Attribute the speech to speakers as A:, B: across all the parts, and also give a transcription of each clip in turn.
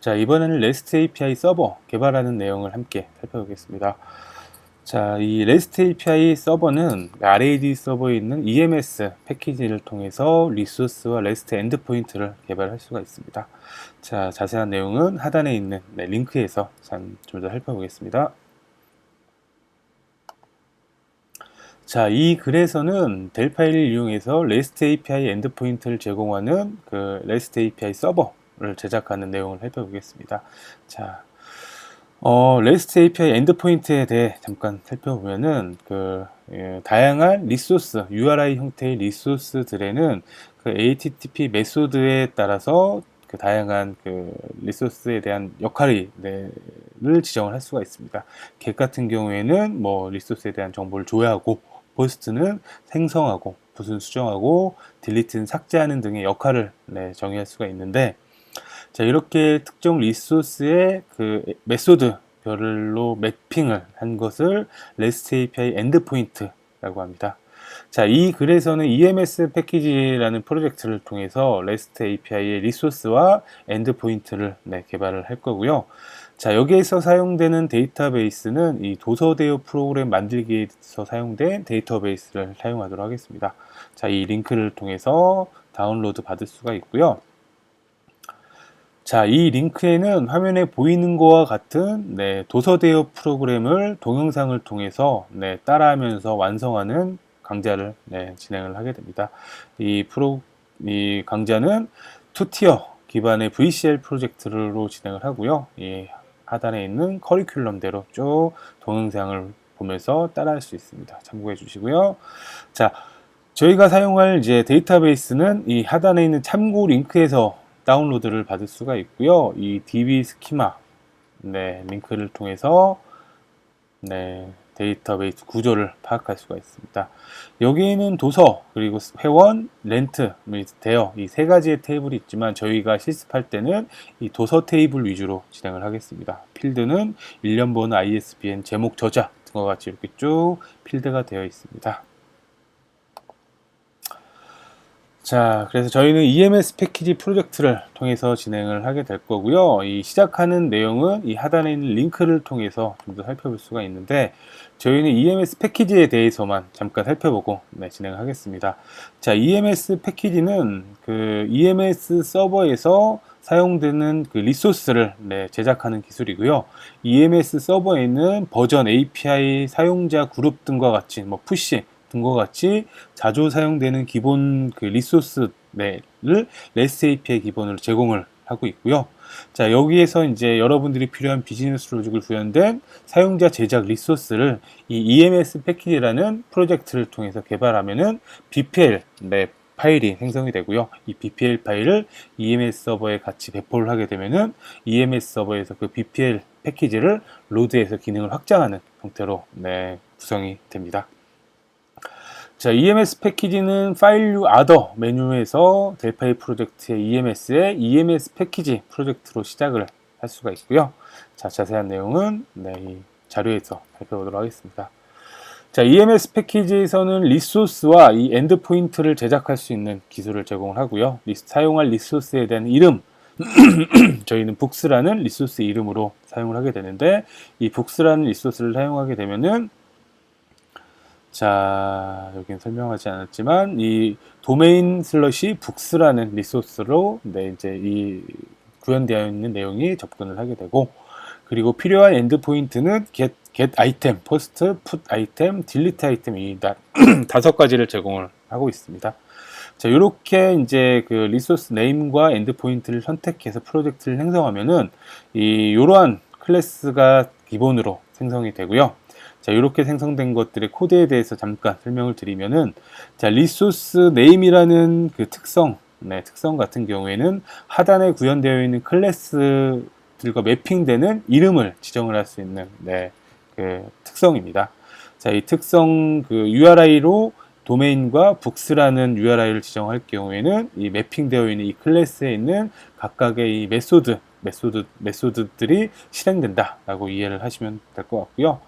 A: 자, 이번에는 REST API 서버 개발하는 내용을 함께 살펴보겠습니다. 자, 이 REST API 서버는 RAD 서버에 있는 EMS 패키지를 통해서 리소스와 REST 엔드포인트를 개발할 수가 있습니다. 자, 자세한 내용은 하단에 있는 네, 링크에서 좀 더 살펴보겠습니다. 자, 이 글에서는 델 파일을 이용해서 REST API 엔드포인트를 제공하는 그 REST API 서버 를 제작하는 내용을 살펴보겠습니다. 자, 어, REST API 엔드포인트에 대해 잠깐 살펴보면은 그 예, 다양한 리소스, URI 형태의 리소스들에는 그 HTTP 메소드에 따라서 그 다양한 그 리소스에 대한 역할을 지정을 할 수가 있습니다. 겟 같은 경우에는 뭐 리소스에 대한 정보를 조회하고 포스트는 생성하고 붓은 수정하고 딜리트는 삭제하는 등의 역할을 네, 정의할 수가 있는데 자 이렇게 특정 리소스의 그 메소드 별로 매핑을 한 것을 REST API 엔드포인트라고 합니다. 자, 이 글에서는 EMS 패키지라는 프로젝트를 통해서 REST API의 리소스와 엔드포인트를 네, 개발을 할 거고요. 자, 여기에서 사용되는 데이터베이스는 이 도서대요 프로그램 만들기에서 사용된 데이터베이스를 사용하도록 하겠습니다. 자, 이 링크를 통해서 다운로드 받을 수가 있고요. 자, 이 링크에는 화면에 보이는 것과 같은 네, 도서대요 프로그램을 동영상을 통해서 네, 따라하면서 완성하는 강좌를 네, 진행을 하게 됩니다. 이 프로 이 강좌는 투티어 기반의 VCL 프로젝트로 진행을 하고요. 이 하단에 있는 커리큘럼대로 쭉 동영상을 보면서 따라할 수 있습니다. 참고해 주시고요. 자, 저희가 사용할 이제 데이터베이스는 이 하단에 있는 참고 링크에서 다운로드를 받을 수가 있고요. 이 DB 스키마 네, 링크를 통해서 네, 데이터베이스 구조를 파악할 수가 있습니다. 여기에는 도서, 그리고 회원, 렌트, 대여 이 세 가지의 테이블이 있지만 저희가 실습할 때는 이 도서 테이블 위주로 진행을 하겠습니다. 필드는 1년 번호 ISBN 제목 저자 등과 같이 이렇게 쭉 필드가 되어 있습니다. 자, 그래서 저희는 EMS 패키지 프로젝트를 통해서 진행을 하게 될 거고요. 이 시작하는 내용은 이 하단에 있는 링크를 통해서 좀 더 살펴볼 수가 있는데, 저희는 EMS 패키지에 대해서만 잠깐 살펴보고 네, 진행하겠습니다. 자, EMS 패키지는 그 EMS 서버에서 사용되는 그 리소스를 네, 제작하는 기술이고요. EMS 서버에는 버전 API 사용자 그룹 등과 같이 뭐 푸시 등과 같이 자주 사용되는 기본 그 리소스 를 REST API 기본으로 제공을 하고 있고요. 자, 여기에서 이제 여러분들이 필요한 비즈니스 로직을 구현된 사용자 제작 리소스를 이 EMS 패키지라는 프로젝트를 통해서 개발하면은 BPL 네, 파일이 생성이 되고요. 이 BPL 파일을 EMS 서버에 같이 배포를 하게 되면은 EMS 서버에서 그 BPL 패키지를 로드해서 기능을 확장하는 형태로 네, 구성이 됩니다. 자, EMS 패키지는 파일 류 아더 메뉴에서 델파이 프로젝트의 EMS의 EMS 패키지 프로젝트로 시작을 할 수가 있고요. 자, 자세한 내용은 네, 이 자료에서 살펴보도록 하겠습니다. 자, EMS 패키지에서는 리소스와 이 엔드 포인트를 제작할 수 있는 기술을 제공을 하고요. 리, 사용할 리소스에 대한 이름, 저희는 북스라는 리소스 이름으로 사용을 하게 되는데 이 북스라는 리소스를 사용하게 되면은 자, 여기는 설명하지 않았지만 이 도메인 슬러시 북스라는 리소스로 네, 이제 이 구현되어 있는 내용이 접근을 하게 되고 그리고 필요한 엔드포인트는 get, get 아이템, post, put 아이템, delete 아이템 이 다섯 가지를 제공을 하고 있습니다. 자, 이렇게 이제 그 리소스 네임과 엔드포인트를 선택해서 프로젝트를 생성하면은 이 이러한 클래스가 기본으로 생성이 되고요. 자, 이렇게 생성된 것들의 코드에 대해서 잠깐 설명을 드리면은, 자, 리소스 네임이라는 그 특성, 네, 특성 같은 경우에는 하단에 구현되어 있는 클래스들과 매핑되는 이름을 지정을 할 수 있는, 네, 그 특성입니다. 자, 이 특성 그 URI로 도메인과 북스라는 URI를 지정할 경우에는 이 매핑되어 있는 이 클래스에 있는 각각의 이 메소드, 메소드, 메소드들이 실행된다라고 이해를 하시면 될 것 같고요.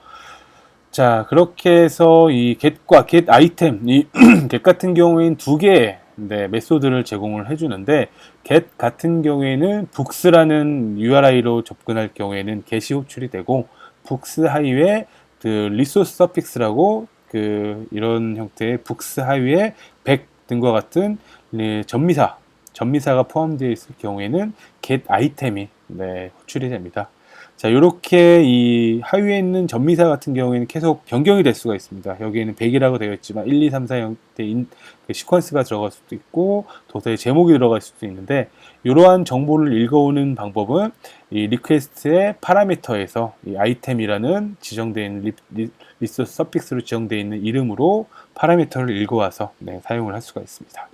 A: 자, 그렇게 해서 이 get과 get 아이템, 이 get 같은 경우에는 두 개의 네, 메소드를 제공을 해주는데 get 같은 경우에는 books라는 URI로 접근할 경우에는 get이 호출이 되고 books 하위에 그 resource suffix라고 그 이런 형태의 books 하위에 100 등과 같은 네, 전미사 전미사가 포함되어 있을 경우에는 get 아이템이 네, 호출이 됩니다. 자, 이렇게 이 하위에 있는 전미사 같은 경우에는 계속 변경이 될 수가 있습니다. 여기에는 100이라고 되어 있지만 1, 2, 3, 4 형태 인, 그 시퀀스가 들어갈 수도 있고 도서의 제목이 들어갈 수도 있는데 이러한 정보를 읽어오는 방법은 이 리퀘스트의 파라미터에서 이 아이템이라는 지정되어 있는 리, 리, 리소스 서픽스로 지정되어 있는 이름으로 파라미터를 읽어와서 네, 사용을 할 수가 있습니다.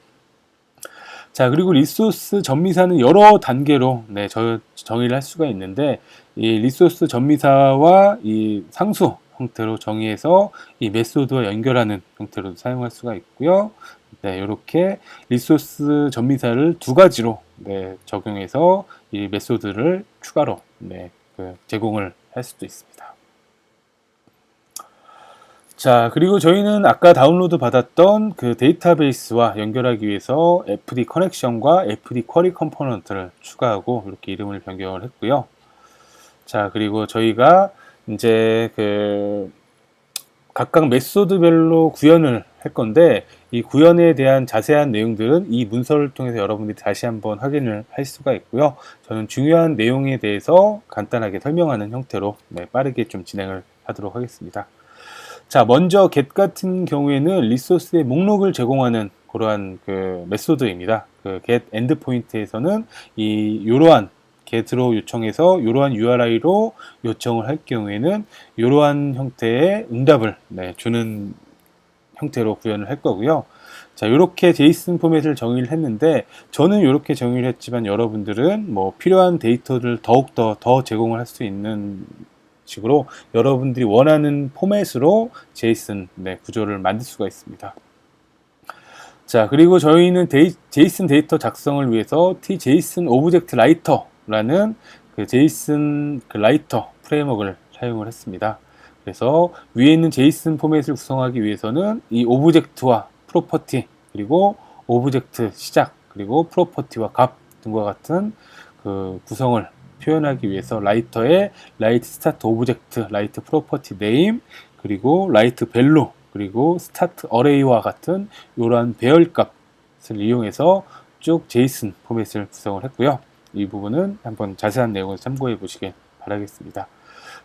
A: 자, 그리고 리소스 전미사는 여러 단계로 네, 저, 정의를 할 수가 있는데 이 리소스 전미사와 이 상수 형태로 정의해서 이 메소드와 연결하는 형태로 사용할 수가 있고요. 네, 이렇게 리소스 전미사를 두 가지로 네, 적용해서 이 메소드를 추가로 네, 그 제공을 할 수도 있습니다. 자, 그리고 저희는 아까 다운로드 받았던 그 데이터베이스와 연결하기 위해서 FD 커넥션과 FD 쿼리 컴포넌트를 추가하고 이렇게 이름을 변경을 했고요. 자, 그리고 저희가 이제 그 각각 메소드별로 구현을 할 건데 이 구현에 대한 자세한 내용들은 이 문서를 통해서 여러분들이 다시 한번 확인을 할 수가 있고요. 저는 중요한 내용에 대해서 간단하게 설명하는 형태로 네, 빠르게 좀 진행을 하도록 하겠습니다. 자, 먼저 get 같은 경우에는 리소스의 목록을 제공하는 그러한 그 메소드입니다. 그 get endpoint에서는 이 이러한 get로 요청해서 이러한 URI로 요청을 할 경우에는 이러한 형태의 응답을 네, 주는 형태로 구현을 할 거고요. 자, 이렇게 제이슨 포맷을 정의를 했는데 저는 이렇게 정의를 했지만 여러분들은 뭐 필요한 데이터를 더욱 더 더 제공을 할 수 있는 식으로 여러분들이 원하는 포맷으로 제이슨 네, 구조를 만들 수가 있습니다. 자, 그리고 저희는 데이, 제이슨 데이터 작성을 위해서 tJSON 오브젝트 라이터라는 그 제이슨 그 라이터 프레임워크를 사용을 했습니다. 그래서 위에 있는 제이슨 포맷을 구성하기 위해서는 이 오브젝트와 프로퍼티 그리고 오브젝트 시작 그리고 프로퍼티와 값 등과 같은 그 구성을 표현하기 위해서 라이터의 라이트 스타트 오브젝트, 라이트 프로퍼티 네임, 그리고 라이트 밸류, 그리고 스타트 어레이와 같은 이러한 배열 값을 이용해서 쭉 제이슨 포맷을 구성을 했고요. 이 부분은 한번 자세한 내용을 참고해 보시길 바라겠습니다.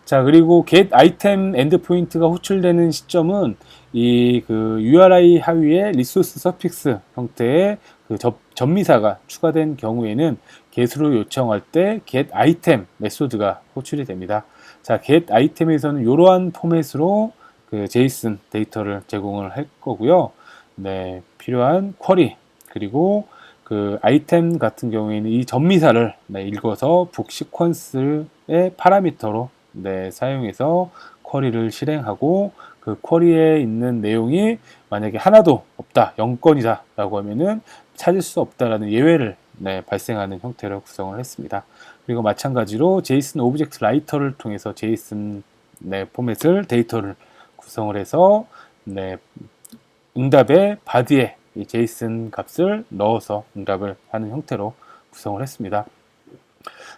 A: 자, 그리고 get item endpoint가 호출되는 시점은 이 그 URI 하위에 리소스 서픽스 형태의 그 접, 전미사가 추가된 경우에는 get으로 요청할 때 get item 메소드가 호출이 됩니다. 자, get item에서는 이러한 포맷으로 그 JSON 데이터를 제공을 할 거고요. 네, 필요한 쿼리 그리고 그 아이템 같은 경우에는 이 전미사를 네, 읽어서 북 시퀀스의 파라미터로 네, 사용해서 쿼리를 실행하고 그 쿼리에 있는 내용이 만약에 하나도 없다, 0건이다 라고 하면은 찾을 수 없다라는 예외를 네, 발생하는 형태로 구성을 했습니다. 그리고 마찬가지로 제이슨 오브젝트 라이터를 통해서 제이슨 네, 포맷을 데이터를 구성을 해서 네, 응답의 바디에 이 제이슨 값을 넣어서 응답을 하는 형태로 구성을 했습니다.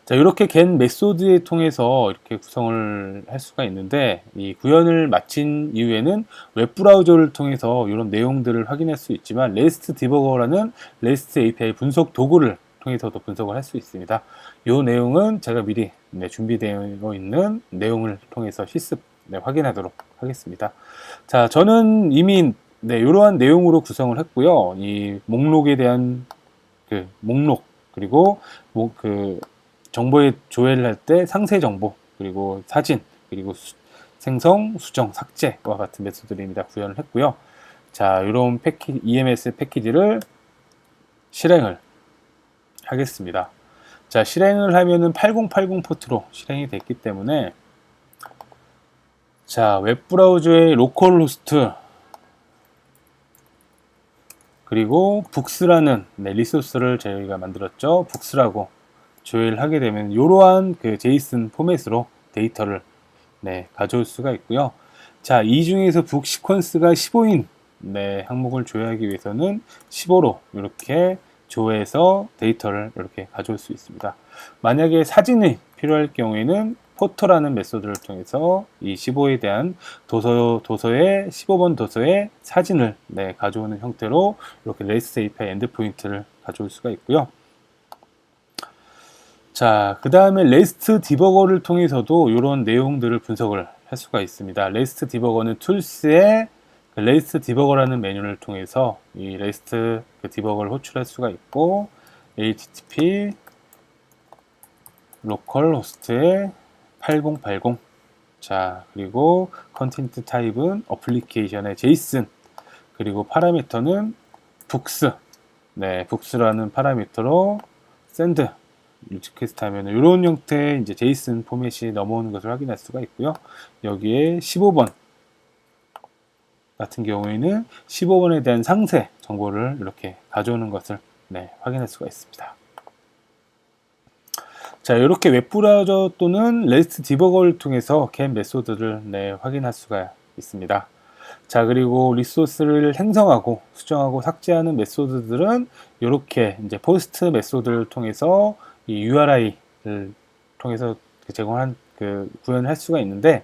A: 자, 이렇게 겐 메소드에 통해서 이렇게 구성을 할 수가 있는데 이 구현을 마친 이후에는 웹 브라우저를 통해서 이런 내용들을 확인할 수 있지만 레스트 디버거라는 레스트 API 분석 도구를 통해서도 분석을 할 수 있습니다. 이 내용은 제가 미리 네, 준비되어 있는 내용을 통해서 실습 네, 확인하도록 하겠습니다. 자, 저는 이미 네, 이러한 내용으로 구성을 했고요. 이 목록에 대한 그 목록 그리고 뭐그 정보의 조회를 할 때 상세 정보 그리고 사진 그리고 수, 생성, 수정, 삭제와 같은 메소드입니다. 구현을 했고요. 자, 이런 패키 EMS 패키지를 실행을 하겠습니다. 자, 실행을 하면은 8080 포트로 실행이 됐기 때문에 자, 웹 브라우저의 로컬 호스트 그리고 북스라는 네, 리소스를 저희가 만들었죠. 북스라고 조회를 하게 되면 이러한 그 제이슨 포맷으로 데이터를 네, 가져올 수가 있고요. 자, 이 중에서 북 시퀀스가 15인 네, 항목을 조회하기 위해서는 15로 이렇게 조회해서 데이터를 이렇게 가져올 수 있습니다. 만약에 사진이 필요할 경우에는 포토라는 메소드를 통해서 이 15에 대한 도서, 도서의 15번 도서의 사진을 네, 가져오는 형태로 이렇게 REST API 엔드포인트를 가져올 수가 있고요. 자, 그 다음에 REST 디버거를 통해서도 이런 내용들을 분석을 할 수가 있습니다. REST 디버거는 툴스의 그 REST 디버거라는 메뉴를 통해서 이 REST 그 디버거를 호출할 수가 있고 HTTP 로컬 호스트에 8080 자, 그리고 컨텐트 타입은 어플리케이션의 JSON 그리고 파라미터는 북스. 네, 북스라는 파라미터로 리퀘스트 하면 이런 형태의 이제 JSON 포맷이 넘어오는 것을 확인할 수가 있고요. 여기에 15번 같은 경우에는 15번에 대한 상세 정보를 이렇게 가져오는 것을 네, 확인할 수가 있습니다. 자, 이렇게 웹브라우저 또는 REST 디버거를 통해서 get 메소드를 네, 확인할 수가 있습니다. 자, 그리고 리소스를 생성하고 수정하고 삭제하는 메소드들은 이렇게 이제 포스트 메소드를 통해서 이 URI를 통해서 제공한 그 구현을 할 수가 있는데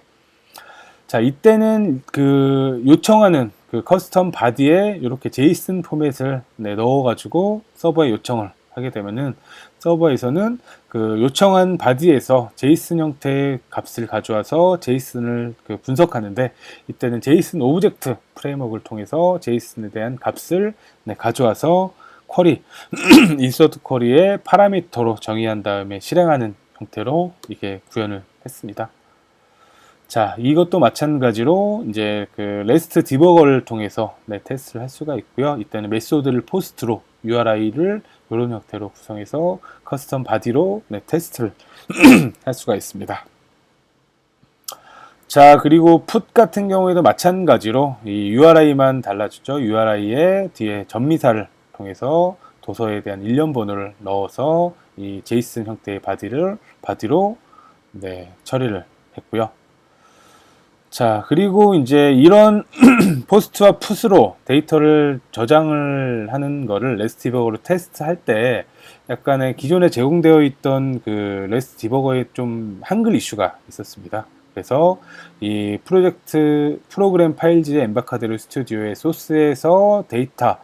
A: 자, 이때는 그 요청하는 그 커스텀 바디에 이렇게 JSON 포맷을 네, 넣어가지고 서버에 요청을 하게 되면은 서버에서는 그 요청한 바디에서 JSON 형태의 값을 가져와서 JSON을 그 분석하는데 이때는 JSON 오브젝트 프레임워크를 통해서 JSON에 대한 값을 네, 가져와서 쿼리 인서트 쿼리의 파라미터로 정의한 다음에 실행하는 형태로 이게 구현을 했습니다. 자, 이것도 마찬가지로 이제 그 레스트 디버거를 통해서 네, 테스트를 할 수가 있고요. 이때는 메소드를 포스트로 URI를 이런 형태로 구성해서 커스텀 바디로 네, 테스트를 할 수가 있습니다. 자, 그리고 풋 같은 경우에도 마찬가지로 이 URI만 달라지죠. URI의 뒤에 전미사를 통해서 도서에 대한 일련 번호를 넣어서 이 제이슨 형태의 바디를 바디로 네, 처리를 했고요. 자, 그리고 이제 이런 포스트와 풋으로 데이터를 저장을 하는 거를 레스트 디버거로 테스트할 때 약간의 기존에 제공되어 있던 그 레스트 디버거에 좀 한글 이슈가 있었습니다. 그래서 이 프로젝트 프로그램 파일즈의 엠바카드를 스튜디오의 소스에서 데이터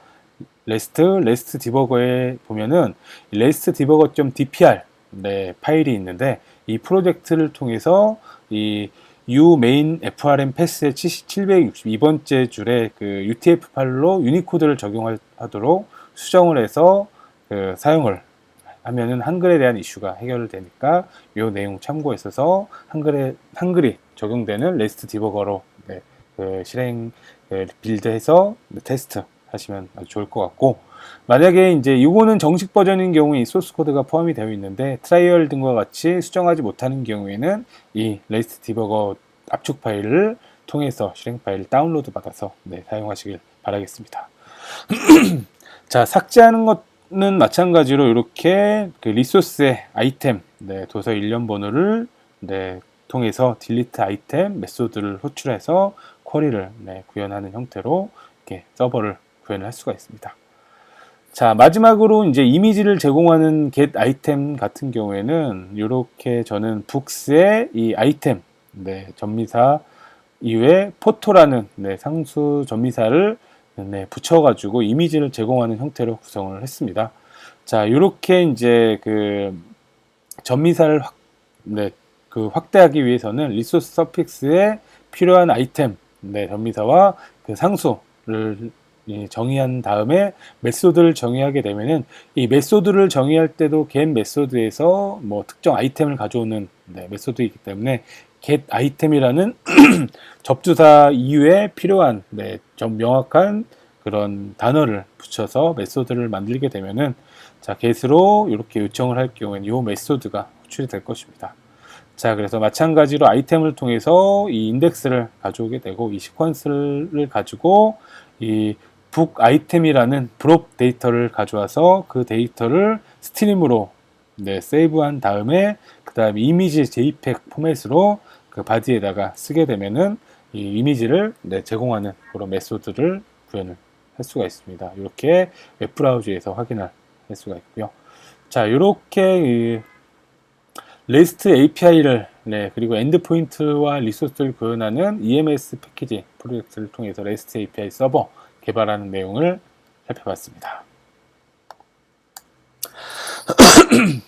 A: 레스트 레스트 디버거에 보면은 레스트 디버거.dpr 네, 파일이 있는데 이 프로젝트를 통해서 이 u main frm 패스의 762번째 줄에 그 utf 파일로 유니코드를 적용하도록 수정을 해서 그 사용을 하면은 한글에 대한 이슈가 해결되니까 이 내용 참고했어서 한글에 한글이 적용되는 레스트 디버거로 네, 그 실행 그 빌드해서 테스트 하시면 아주 좋을 것 같고 만약에 이제 이거는 정식 버전인 경우에 이 소스 코드가 포함이 되어 있는데 트라이얼 등과 같이 수정하지 못하는 경우에는 이 레이스트 디버거 압축 파일을 통해서 실행 파일 다운로드 받아서 네, 사용하시길 바라겠습니다. 자 삭제하는 것은 마찬가지로 이렇게 그 리소스의 아이템 네, 도서 일련 번호를 네, 통해서 딜리트 아이템 메소드를 호출해서 쿼리를 네, 구현하는 형태로 이렇게 서버를 구현을 할 수가 있습니다. 자, 마지막으로 이제 이미지를 제공하는 get 아이템 같은 경우에는 이렇게 저는 북스의 이 아이템, 네, 전미사 이외에 포토라는 네, 상수 전미사를 네, 붙여가지고 이미지를 제공하는 형태로 구성을 했습니다. 자, 이렇게 이제 그 전미사를 확, 네, 그 확대하기 위해서는 리소스 서픽스에 필요한 아이템, 네, 전미사와 그 상수를 정의한 다음에 메소드를 정의하게 되면은 이 메소드를 정의할 때도 get 메소드에서 뭐 특정 아이템을 가져오는 네, 메소드이기 때문에 get 아이템이라는 접두사 이후에 필요한 네, 좀 명확한 그런 단어를 붙여서 메소드를 만들게 되면은 자 get으로 이렇게 요청을 할 경우에는 이 메소드가 호출이 될 것입니다. 자, 그래서 마찬가지로 아이템을 통해서 이 인덱스를 가져오게 되고 이 시퀀스를 가지고 이 북 아이템이라는 프롭 데이터를 가져와서 그 데이터를 스트림으로 네, 세이브한 다음에 그 다음에 이미지 JPEG 포맷으로 그 바디에다가 쓰게 되면은 이 이미지를 네, 제공하는 그런 메소드를 구현을 할 수가 있습니다. 이렇게 웹브라우저에서 확인할 수가 있고요. 자, 이렇게 REST API를 네, 그리고 엔드포인트와 리소스를 구현하는 EMS 패키지 프로젝트를 통해서 REST API 서버 개발하는 내용을 살펴봤습니다.